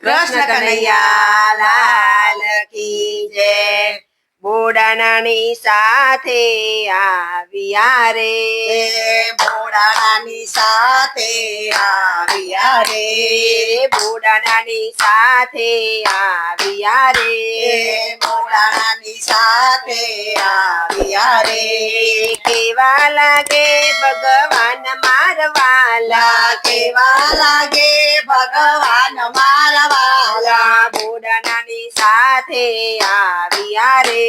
કૃષ્ણ કનૈયા લાલ કી જય. બોડાનાની સાથે આવ્યા રે. ભોળાનાની સાથે આવ્યા રે. બોડાનાની સાથે આવ્યા રે. ભોળાનાની સાથે આવ્યા રે. કેવા લાગે ભગવાન મારવાલા કેવા લાગે ભગવાન મારા વાલા સાથે આવ્યા રે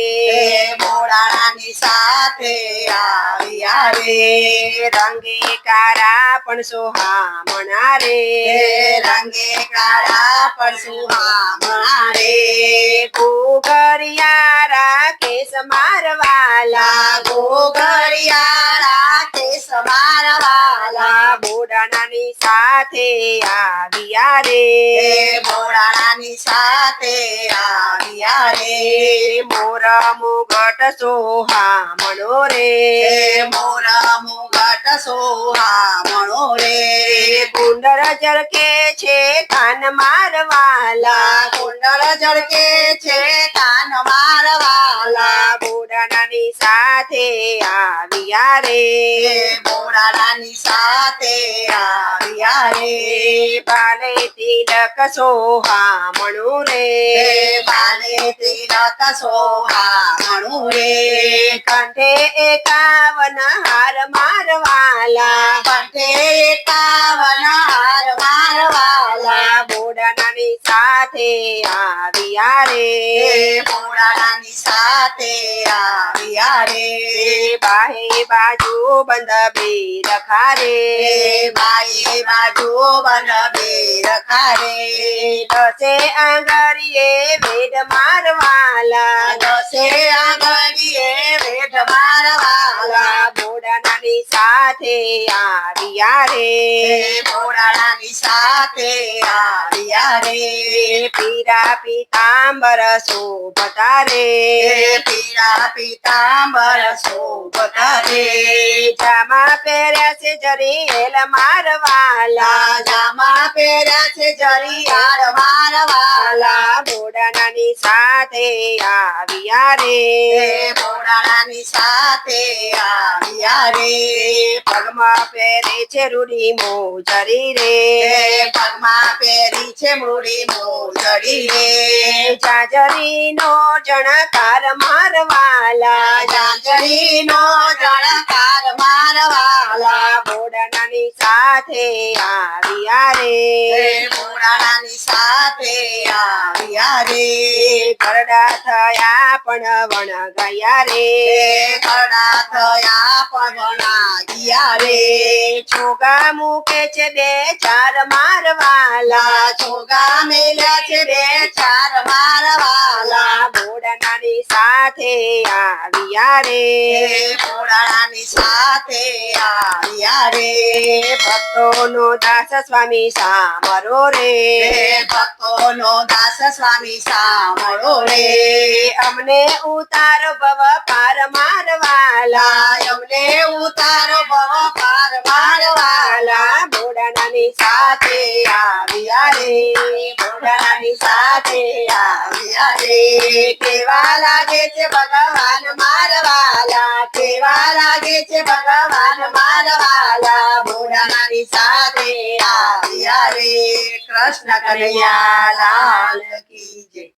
ભોળાનાની સાથે આવ્યા રે રંગે કારા પણ સુહામણા રે રંગે કાળા પણ સુહામણા રે ઘોઘરિયા રાખે સમારવાલા ગોગળિયા આવ્યા રે ભોળાનાની સાથે આવ્યા રે મોર મુગટ સોહામણો રે મોર મુગટ સોહામણો રે કુંડળ જળકે છે કાન મારવાલા કુંડળ જળકે છે આવ્યા રે ભોળાનાની સાથે આવ્યા રે પાલે તિલક સોહામણો રે બાલે તિલક સોહામણું રે કંઠે એકાવન સાથે આવ્યા રે. ભોળાનાની સાથે આવ્યા રે. બાહે બાજુ બંધ બે રખા રે બાઈ બાજુ બન બેર ખારે. દસે આંગળીએ વેડ મારવાલા. દસે આંગળીએ વેઠ મારવાલા. સાથે આવ્યા રે. ભોળાનાની સાથે આવ્યા રે. પીરા પીતાંબર શોભતા રે. પીળા પીતાંબર શોભતા રે. જામા પહેર્યા છે જરી એલ મારવાલા. જામા પહેર્યા છે જરિયાળ મારવાલા. બોડાનાની સાથે આવ્યા રે. ભોળાનાની સાથે આવ્યા રે. પગમાં પહેરી છે રૂડી મોજરી રે. પગમાં પહેરી છે મૂડી મોજડી રે. જાજરીનો જણકાર મારવાલા. જાંજરીનો જણકાર મારવાલા. બોડાનાની સાથે આવ્યા રે. ભોળાનાની સાથે આવ્યા રે. કરડા થયા પણ વણ ગયા રે. ખડા થયા પણ ગયા રે. છોગા મૂકે છે બે ચાર મારવાલા. છોગા મેલ્યા છે બે ચાર મારવાલા. બોડાનાની સાથે આવ્યા રે ભોળાનાની સાથે આવ્યા રે ભક્તોનો દાસ સ્વામી સામરો રે. ભક્તોનો દાસ સ્વામી સાંભળો રે. અમને ઉતારો ભવ પાર મારવાલા. અમને ઉતારો ભવ પાર મારવાલા. બોડાનાની સાથે આવ્યા રે. આવ્યા રે કેવા લાગે છે ભગવાન મારવાલા? કેવા લાગે છે ભગવાન મારવાલા? ભોળાનાની સાથે આવ્યા રે કૃષ્ણ કનૈયા, લાલ કી